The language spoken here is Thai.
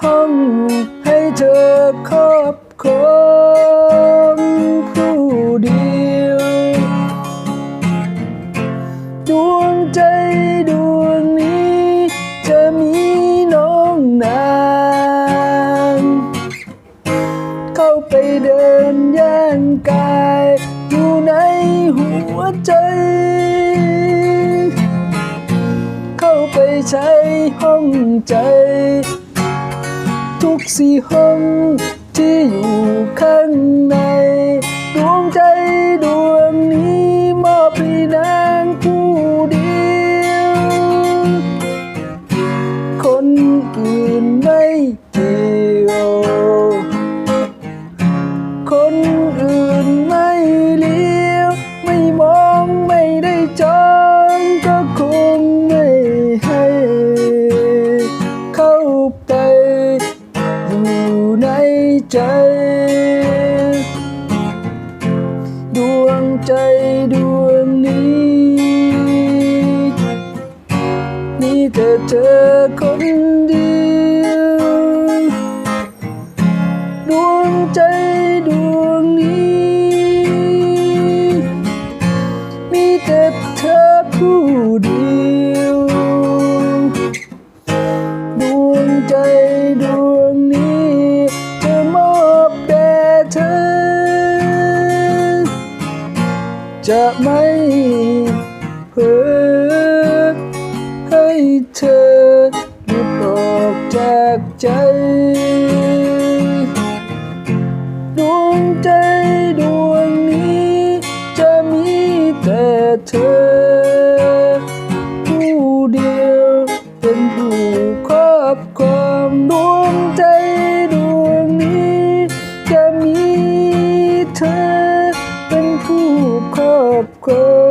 ห้องให้เธอครอบครองผู้เดียว ดวงใจดวงนี้จะมีน้องนาง เข้าไปเดินย่างกาย อยู่ในหัวใจเข้าไปใช้ห้องใจ ทุกสี่ห้องที่อยู่ข้างในดวงใจดวงนี้มอบให้นางผู้เดียว คนอื่นไม่เกี่ยว ใจ ดวงใจดว จะไม่เผลอให้เธอหลุดออกจากใจ ดวงใจดวงนี้จะมีแต่เธอ Go.